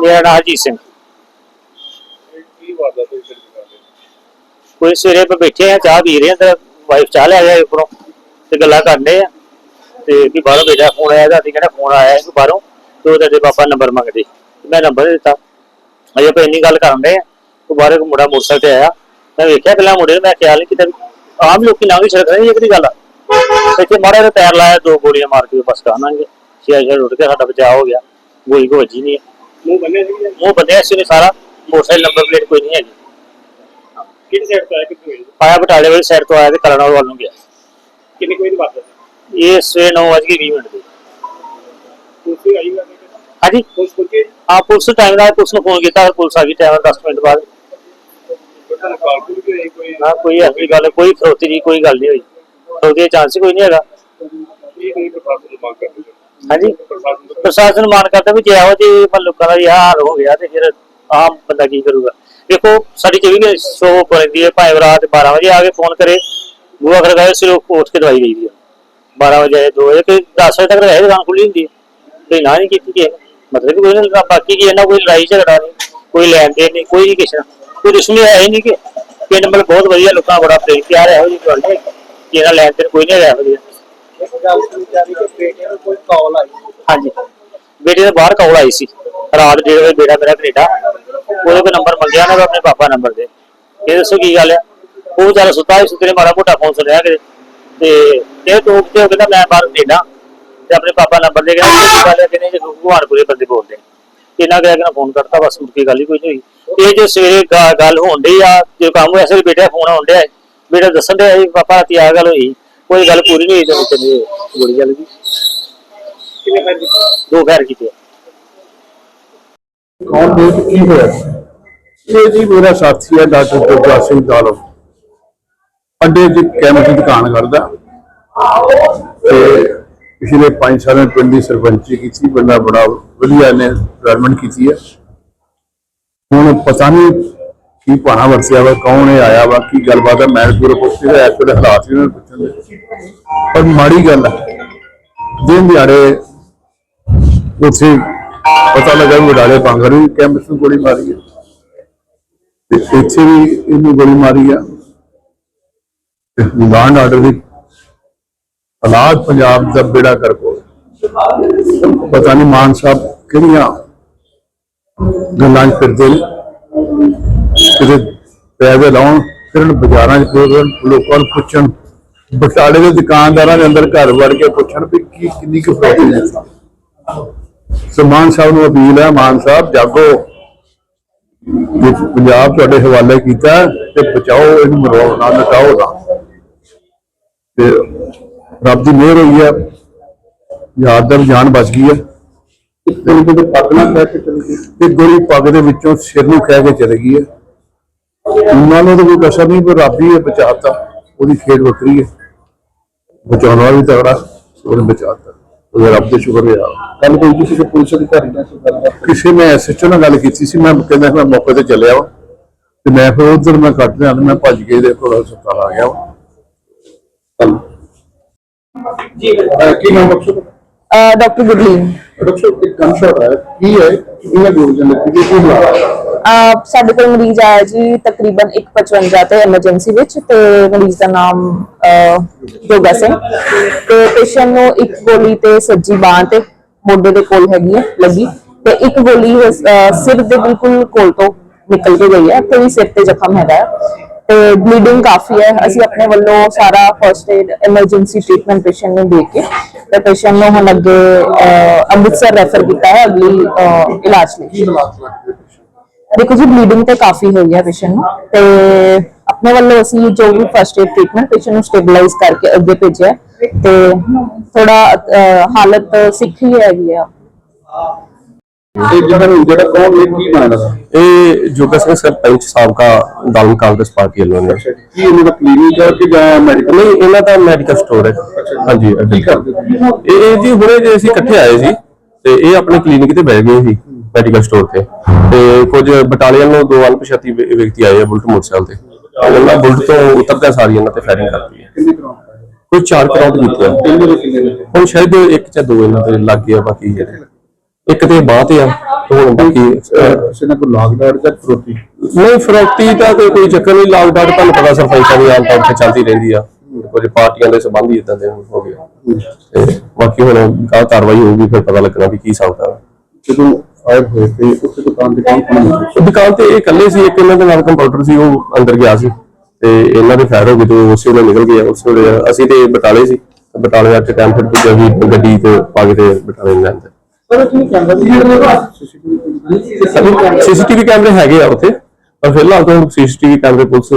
ਮੇਰਾ ਨਾਮ ਅਜੀਤ ਸਿੰਘ। ਕੀ ਵਾਰਦਾ ਤੁਸੀਂ ਫਿਰ ਕਰਦੇ ਕੋਈ ਸਵੇਰੇ ਆਪਾਂ ਬੈਠੇ ਆ, ਚਾਹ ਪੀ ਰਹੇ ਆ, ਤੇ ਵਾਈਫ ਚਾਹ ਲੈ ਆਇਆ ਉੱਪਰੋਂ, ਤੇ ਗੱਲਾਂ ਕਰਦੇ ਆ। ਤੇ ਵੀ ਬਾਹਰੋਂ ਬੇਟਾ ਫੋਨ ਆਇਆ ਤਾਂ ਕਹਿੰਦਾ ਫੋਨ ਆਇਆ ਸੀ ਬਾਹਰੋਂ, ਤੇ ਉਹਦੇ ਪਾਪਾ ਨੰਬਰ ਮੰਗਦੇ। ਮੈਂ ਨੰਬਰ ਦਿੱਤਾ। ਅਜੇ ਆਪਾਂ ਇੰਨੀ ਗੱਲ ਕਰਨ ਦੇ ਆ, ਉਹ ਬਾਹਰ ਇੱਕ ਮੁੰਡਾ ਮੋਟਰਸਾਈਕਲ ਤੇ ਆਇਆ। ਮੈਂ ਵੇਖਿਆ ਪਹਿਲਾਂ ਮੁੰਡੇ ਨੂੰ, ਮੈਂ ਖਿਆਲ ਨਹੀਂ ਕੀਤਾ ਆਮ ਲੋਕੀ ਨਾ ਵੀ ਛੜਕ ਰਹੇ ਇਹ ਕਿਹੜੀ ਗੱਲ ਆ। ਇੱਥੇ ਮਾੜਾ ਜਿਹਾ ਟਾਇਰ ਲਾਇਆ, ਦੋ ਗੋਲੀਆਂ ਮਾਰ ਕੇ ਬਸ ਕਹਾਂਗੇ ਛੇ ਛੇ ਉੱਡ ਕੇ ਸਾਡਾ ਬਚਾਅ ਹੋ ਗਿਆ। ਗੋਲੀ ਕੋ ਵੱਜੀ ਨਹੀਂ ਮੂੰਹ ਬੰਨੇ ਸੀ ਮੂੰਹ ਬੰਨਿਆ ਸੀ ਉਹਨੇ ਸਾਰਾ ਮੋਟਰਸਾਈਕਲ ਨੰਬਰ ਪਲੇਟ ਕੋਈ ਨਹੀਂ ਹੈਗੀ ਕਿਹੜੀ ਸਾਈਡ ਤੋਂ ਆਇਆ ਕਿੱਥੋਂ ਆਇਆ? ਆਇਆ ਬਟਾਲੇ ਵਾਲੀ ਸਾਈਡ ਤੋਂ ਆਇਆ ਤੇ ਕਰਨਾਲ ਵੱਲ ਨੂੰ ਗਿਆ। ਕਿੰਨੇ ਕੋਈ ਦੀ ਵਾਰਦਾ ਇਹ ਸਵੇਰੇ 9:20 ਮਿੰਟ ਦੀ। ਤੁਸੀਂ ਆਈ ਨਾ ਹਾਂਜੀ? ਉਸ ਕੋਲ ਆ ਪੁਲਿਸ ਟਾਈਮ ਨਾਲ ਪੁਲਿਸ ਨੂੰ ਫੋਨ ਕੀਤਾ ਪੁਲਿਸ ਆ ਗਈ ਟਾਈਮ 10 ਮਿੰਟ ਬਾਅਦ। ਕੋਈ ਨਾ ਕੋਈ? ਐਸੀ ਗੱਲ ਕੋਈ ਖਰੋਤੀ ਦੀ ਕੋਈ ਗੱਲ ਨਹੀਂ ਹੋਈ। ਖਰੋਤੀ ਦਾ ਚਾਂਸ ਕੋਈ ਨਹੀਂ ਹੈਗਾ। ਇਹ ਨਹੀਂ ਪ੍ਰਸ਼ਾਸਨ ਨੂੰ ਮੰਗ ਕਰਦੇ। ਹਾਂਜੀ। ਪ੍ਰਸ਼ਾਸਨ ਤੋਂ ਮਾਨ ਕਰਦਾ ਵੀ ਜੇ ਇਹੋ ਜਿਹੇ ਲੋਕਾਂ ਦਾ ਇਹ ਹਾਲ ਹੋ ਗਿਆ ਤੇ ਫਿਰ ਆਮ ਬੰਦਾ ਕੀ ਕਰੂਗਾ। ਦੇਖੋ, ਸਾਡੀ ਚੌਵੀ ਸੋ ਪੈਂਦੀ ਹੈ, ਭਾਵੇਂ ਰਾਤ 12 ਵਜੇ ਆ ਕੇ ਫੋਨ ਕਰੇ ਬੂਆ ਕਰ ਗਏ ਸਿਰ ਉੱਠ ਕੇ ਦਵਾਈ ਦੇਈਦੀ ਹੈ। 12 ਵਜੇ 2 ਵਜੇ ਕਿ 10 ਵਜੇ ਤੱਕ ਰਹੇ ਦੁਕਾਨ ਖੁੱਲੀ ਹੁੰਦੀ ਹੈ। ਕੋਈ ਨਾ ਨਹੀਂ ਕੀਤੀ ਕਿ ਮਤਲਬ ਕੋਈ ਨਹੀਂ ਬਾਕੀ ਕੀ ਇਹਨਾਂ ਕੋਈ ਲੜਾਈ ਝਗੜਾ ਨਹੀਂ ਕੋਈ ਲੈਣ ਦੇਣ ਨਹੀਂ ਕੋਈ ਨਹੀਂ ਕਿਸੇ ਨਾਲ। ਕੋਈ ਦੁਸ਼ਮਣੀ ਹੈ ਨਹੀਂ ਕਿ ਪਿੰਡ ਮਤਲਬ ਬਹੁਤ ਵਧੀਆ, ਲੋਕਾਂ ਬੜਾ ਪ੍ਰੇਮ, ਪਿਆਰ ਹੈ, ਇਹੋ ਜਿਹੀ ਗੱਲ ਨਹੀਂ ਕਿ ਇਹਨਾਂ ਲੈਣ ਦੇਣ ਕੋਈ ਨਹੀਂ ਹੈਗਾ, ਇਹੋ ਜਿਹਾ। ਹਾਂਜੀ। ਬੇਟੇ ਦੇ ਬਾਹਰ ਕਾਲ ਆਈ ਸੀ। ਰਾਤ ਡੇਢ ਵਜੇ ਬੇਟਾ ਮੇਰਾ ਕੈਨੇਡਾ। ਉਹਦੇ ਕੋਲ ਨੰਬਰ ਮੰਗਿਆ ਨਾ ਆਪਣੇ ਪਾਪਾ ਨੰਬਰ ਦੇ ਇਹ ਦੱਸੋ ਕੀ ਗੱਲ ਆ? ਉਹ ਵਿਚਾਰਾ ਸੁੱਤਾ ਸੀ, ਸੁੱਤੇ ਨੇ ਮਾੜਾ ਮੋਟਾ ਫੋਨ ਸੁਣਿਆ ਕਿਤੇ। ਤੇ ਇਹ ਟੋਕ ਤੇ ਉਹ ਕਹਿੰਦਾ, ਮੈਂ ਬਾਹਰ ਕੈਨੇਡਾ। ਤੇ ਆਪਣੇ ਪਾਪਾ ਨੰਬਰ ਦੇ ਕਹਿੰਦਾ, ਕੀ ਗੱਲ ਹੈ ਕਿ ਨਹੀਂ ਬੰਦੇ ਬੋਲਦੇ। ਨੇ। ਇਹਨਾਂ ਕਹਿ ਕੇ ਫੋਨ ਕਰਤਾ ਬਸ ਮੁੜ ਕੇ ਗੱਲ ਹੀ ਕੋਈ ਨਹੀਂ ਹੋਈ। ਇਹ ਜੋ ਸਵੇਰੇ ਗੱਲ ਹੋਣ ਡਈ ਆ, ਜੇ ਕੰਮ ਹੋਇਆ ਬੇਟਾ ਫੋਨ ਆਉਣ ਡਿਆ ਬੇਟਾ ਦੱਸਣ ਡਿਆ ਪਾਪਾ, ਰਾਤੀ ਆ ਗੱਲ ਹੋਈ। ਕੋਈ ਗੱਲ ਪੂਰੀ ਨਹੀਂ ਹੋਈ ਤੇ ਵਿੱਚ ਨੇ ਗੋਲੀ ਚੱਲ ਗਈ। ਦੋ ਫੈਰ ਕੀਤੇ। ਕੌਣ ਦੇ ਕੀ ਹੋਇਆ? ਇਹ ਜੀ ਮੇਰਾ ਸਾਥੀ ਹੈ ਡਾਕਟਰ ਗੁਰਦਾਸ ਸਿੰਘ ਦਾਲੋ। ਅੱਡੇ 'ਚ ਕੈਮਰੇ ਦੀ ਦੁਕਾਨ ਕਰਦਾ। ਤੇ ਪਿਛਲੇ 5 ਸਾਲਾਂ ਪਿੰਡ ਦੀ ਸਰਪੰਚੀ ਕੀਤੀ ਬੰਦਾ ਬੜਾ ਵਧੀਆ ਨੇ ਡਿਵੈਲਪਮੈਂਟ ਕੀਤੀ ਹੈ। ਹੁਣ ਪਤਾ ਨਹੀਂ ਕੀ ਪਾਣਾ ਵਰਸਿਆ ਵਾ, ਕੌਣ ਇਹ ਆਇਆ ਵਾ, ਕੀ ਗੱਲਬਾਤ ਹੈ, ਮੈਂ ਪੂਰਾ ਪੁੱਛੀ ਰਿਹਾ, ਇਸ ਹਾਲਾਤ ਵੀ ਨੂੰ ਪੁੱਛਣ ਦੇ। ਪਰ ਮਾੜੀ ਗੱਲ ਹੈ, ਦਿਨ ਦਿਹਾੜੇ ਉੱਥੇ ਪਤਾ ਲੱਗਾ ਵੀ ਵਡਾਲੇ ਵੀ ਕੈਂਪਸ ਨੂੰ ਗੋਲੀ ਮਾਰੀ ਹੈ। ਤੇ ਇੱਥੇ ਵੀ ਇਹਨੂੰ ਗੋਲੀ ਮਾਰੀ ਆ। ਤੇ ਲਾਂਡ ਆਰਡਰ ਦੀ ਹਾਲਾਤ ਪੰਜਾਬ ਦਾ ਬੇੜਾ ਕਰ ਕੋ ਪਤਾ ਨਹੀਂ ਮਾਨ ਸਾਹਿਬ ਕਿਹੜੀਆਂ ਗੱਲਾਂ 'ਚ ਫਿਰਦੇ ਨੇ। ਕਿਤੇ ਪੈਸੇ ਲਾਉਣ ਫਿਰਨ ਬਾਜ਼ਾਰਾਂ 'ਚ ਫਿਰਨ ਲੋਕਾਂ ਨੂੰ ਪੁੱਛਣ। ਬਟਾਲੇ ਦੇ ਦੁਕਾਨਦਾਰਾਂ ਦੇ ਅੰਦਰ ਘਰ ਵੜ ਕੇ ਪੁੱਛਣ ਵੀ ਕੀ ਕਿੰਨੀ ਕੁ ਫਰੋਤੀ ਹੈ ਸੋ ਮਾਨ ਸਾਹਿਬ ਨੂੰ ਅਪੀਲ ਹੈ ਮਾਨ ਸਾਹਿਬ ਜਾਗੋ। ਪੰਜਾਬ ਤੁਹਾਡੇ ਹਵਾਲੇ ਕੀਤਾ ਤੇ ਬਚਾਓ ਇਹਨੂੰ ਮਰਵਾਓ ਨਾ ਨਟਾਓ ਨਾ ਤੇ ਰੱਬ ਦੀ ਮਿਹਰ ਹੋਈ ਹੈ। ਯਾਦ ਦਾ ਜਾਨ ਬਚ ਗਈ ਹੈ। ਤੇ ਗੋਲੀ ਪੱਗ ਦੇ ਵਿੱਚੋਂ ਸਿਰ ਨੂੰ ਕਹਿ ਕੇ ਚਲੀ ਗਈ ਹੈ। ਉਹਨਾਂ ਨੂੰ ਤਾਂ ਕੋਈ ਕਸਰ ਨਹੀਂ ਪਰ ਰੱਬ ਹੀ ਬਚਾਤਾ। ਉਹਦੀ ਖੇਡ ਵੱਖਰੀ ਹੈ। ਬਚਾਉਣ ਵਾਲਾ ਵੀ ਤਗੜਾ ਉਹਨੇ ਬਚਾਤਾ। ਉਹਦੇ ਰੱਬ ਦੇ ਸ਼ੁਕਰ ਹੈ ਕੱਲ ਕੋਈ ਕਿਸੇ ਪੁਲਿਸ ਅਧਿਕਾਰੀ ਨਾਲ ਗੱਲ ਕਿਸੇ ਨੇ ਐਸਐਚਓ ਨਾਲ ਗੱਲ ਕੀਤੀ ਸੀ ਮੈਂ ਕਹਿੰਦਾ ਮੈਂ ਮੌਕੇ ਤੇ ਚੱਲਿਆ ਵਾ। ਤੇ ਮੈਂ ਫਿਰ ਉਧਰ ਮੈਂ ਕੱਟ ਲਿਆ ਮੈਂ ਭੱਜ ਕੇ ਦੇ ਕੋਲ ਹਸਪਤਾਲ ਆ ਗਿਆ ਵਾ। ਜੀ। ਕੀ ਨਾਮ ਬਖਸ਼ੋ ਡਾਕਟਰ ਗੁਰਲੀਨ। ਬਖਸ਼ੋ ਇੱਕ ਗਨ ਸ਼ਾਟ ਆਇਆ। ਕੀ ਹੈ? ਕਿਹਨੇ ਗੋਲ ਜਨ ਲੱਗੀ ਕੀ ਹੋਇਆ ਸਾਡੇ ਕੋਲ ਮਰੀਜ਼ ਆਇਆ ਜੀ ਤਕਰੀਬਨ 155 ਤੇ ਐਮਰਜੈਂਸੀ ਵਿੱਚ ਤੇ ਮਰੀਜ਼ ਦਾ ਨਾਮ ਜੋਗਾ ਸਿੰਘ। ਤੇ ਪੇਸ਼ੈਂਟ ਨੂੰ ਇੱਕ ਗੋਲੀ ਤੇ ਸੱਜੀ ਬਾਹ ਤੇ ਮੋਢੇ ਦੇ ਕੋਲ ਹੈਗੀ ਹੈ, ਲੱਗੀ। ਤੇ ਇੱਕ ਗੋਲੀ ਸਿਰ ਦੇ ਬਿਲਕੁਲ ਕੋਲ ਤੋਂ ਨਿਕਲ ਕੇ ਗਈ ਹੈ ਤੇ ਵੀ ਸਿਰ ਤੇ ਜ਼ਖਮ ਹੈਗਾ ਹੈ। ਤੇ ਬਲੀਡਿੰਗ ਕਾਫੀ ਹੈ, ਅਸੀਂ ਆਪਣੇ ਵੱਲੋਂ ਸਾਰਾ first aid emergency treatment patient ਨੂੰ ਦੇ ਕੇ ਤੇ ਪੇਸ਼ੈਂਟ ਨੂੰ ਹੁਣ ਅੱਗੇ ਅੰਮ੍ਰਿਤਸਰ ਰੈਫਰ ਕੀਤਾ ਹੈ ਅਗਲੀ ਇਲਾਜ ਲਈ। ਦੇਖੋ ਜੀ ਬਲੀਡਿੰਗ ਤੇ ਕਾਫੀ ਹੋਈ ਹੈ ਪੇਸ਼ੈਂਟ ਨੂੰ ਤੇ ਆਪਣੇ ਵੱਲੋਂ ਅਸੀਂ ਜੋ ਵੀ ਫਰਸਟ ਏਡ ਟ੍ਰੀਟਮੈਂਟ ਪੇਸ਼ੈਂਟ ਨੂੰ ਸਟੇਬਲਾਈਜ਼ ਕਰਕੇ ਅੱਗੇ ਭੇਜਿਆ ਤੇ ਥੋੜਾ ਹਾਲਤ ਸਿੱਖੀ ਹੈਗੀ ਆ। ਇਹ ਜਿਹੜਾ ਨੂੰ ਜਿਹੜਾ ਕੌਣ ਇਹ ਕੀ ਬਣਦਾ? ਇਹ ਜੋਗਾ ਸਿੰਘ ਸਰਪੰਚ ਸਾਬਕਾ ਦਾਲਮ ਕਾਂਗਰਸ ਪਾਰਟੀ ਵੱਲੋਂ ਨੇ। ਕੀ ਇਹਨਾਂ ਦਾ ਕਲੀਨਿਕ ਹੈ ਕਿ ਜਾਂ ਮੈਡੀਕਲ ਨਹੀਂ ਇਹਨਾਂ ਦਾ ਮੈਡੀਕਲ ਸਟੋਰ ਹੈ। ਹਾਂਜੀ ਕੀ ਕਰਦੇ ਤੁਸੀਂ? ਇਹ ਇਹ ਜੀ ਹੁਣੇ ਜੇ ਅਸੀਂ ਇਕੱਠੇ ਆਏ ਸੀ ਤੇ ਇਹ ਆਪਣੇ ਕਲੀਨਿਕ ਤੇ ਬਹਿ ਗਏ ਸੀ। ਮੈਡੀਕਲ ਸਟੋਰ ਤੇ। ਤੇ ਕੁਝ ਬਟਾਲੀਅਨ ਨੂੰ ਦੋ ਅਣਪਛਾਤੀ ਵਿਅਕਤੀ ਆਏ ਆ ਬੁਲਟ ਮੋਟਰਸਾਈਕਲ ਤੇ। ਉਹਨਾਂ ਬੁਲਟ ਤੋਂ ਉਤਰਦਿਆਂ ਸਾਰੀ ਇਹਨਾਂ ਤੇ ਫਾਇਰਿੰਗ ਕਰਤੀ ਹੈ। ਕਿੰਨੀ ਕਰਾਉਂਦਾ ਕੋਈ ਚਾਰ ਕਰਾਉਂਟ ਕੀਤੇ ਆ ਕਿੰਨੇ ਦੇ ਕਿੰਨੇ ਦੇ ਹੁਣ ਸ਼ਾਇਦ ਇੱਕ ਜਾਂ ਦੋ ਇਹਨਾਂ ਦੇ ਲੱਗ ਗਏ ਆ ਬਾਕੀ ਜਿਹੜੇ। ਇੱਕ ਤੇ ਬਾਹ ਤੇ ਆ ਤੇ ਹੁਣ ਬਾਕੀ ਅਹ, ਕਿਸੇ ਨੇ ਕੋਈ ਲਾਗਡਾਰ ਜਾਂ ਫਰੋਤੀ? ਨਹੀਂ ਫਰੋਕਤੀ ਦਾ ਤੇ ਕੋਈ ਚੱਕਰ ਨਹੀਂ ਲਾਕਡਾਊਨ ਤੁਹਾਨੂੰ ਪਤਾ ਸਰਪੰਚਾਂ ਦੀ ਆਮ ਤੌਰ ਤੇ ਚੱਲਦੀ ਰਹਿੰਦੀ ਆ। ਕੁਝ ਪਾਰਟੀਆਂ ਦੇ ਸੰਬੰਧ ਹੀ ਇਦਾਂ ਦੇ ਹੋ ਗਏ ਤੇ ਬਾਕੀ ਹੁਣ ਕਾ ਕਾਰਵਾਈ ਹੋਊਗੀ ਫਿਰ ਪਤਾ ਲੱਗਣਾ ਵੀ ਕੀ ਹਿਸਾਬ ਜਦੋਂ ਆਏ ਹੋਏ ਤੇ ਉੱਥੇ ਦੁਕਾਨ ਤੇ ਕੌਣ ਕੌਣ ਮੌਜੂਦ ਦੁਕਾਨ ਤੇ ਇਹ ਇਕੱਲੇ ਸੀ ਇੱਕ ਇਹਨਾਂ ਦੇ ਨਾਲ ਕੰਪਿਊਟਰ ਸੀ ਉਹ ਅੰਦਰ ਗਿਆ ਸੀ। ਤੇ ਇਹਨਾਂ ਦੇ ਫਾਇਰ ਹੋ ਗਏ ਤੇ ਉਸੇ ਵੇਲੇ ਨਿਕਲ ਗਏ ਉਸੇ ਵੇਲੇ ਅਸੀਂ ਤੇ ਬਟਾਲੇ ਸੀ ਤੇ ਬਟਾਲੇ ਆ ਕੇ ਟਾਈਮ ਫਿਰ ਪੁੱਜਿਆ ਵੀ ਗੱਡੀ ਤੇ ਪਾ ਕੇ ਤੇ ਬਟਾਲੇ ਨੂੰ ਲੈਂਦੇ ਪਰ ਕੀ ਕਹਿੰਦਾ ਸੀ। ਸੀਸੀਟੀਵੀ ਕੈਮਰੇ ਹੈਗੇ ਆ ਉੱਥੇ ਪਰ ਫਿਲਹਾਲ ਤਾਂ ਸੀਸੀਟੀਵੀ ਕੈਮਰੇ ਪੁਲਿਸ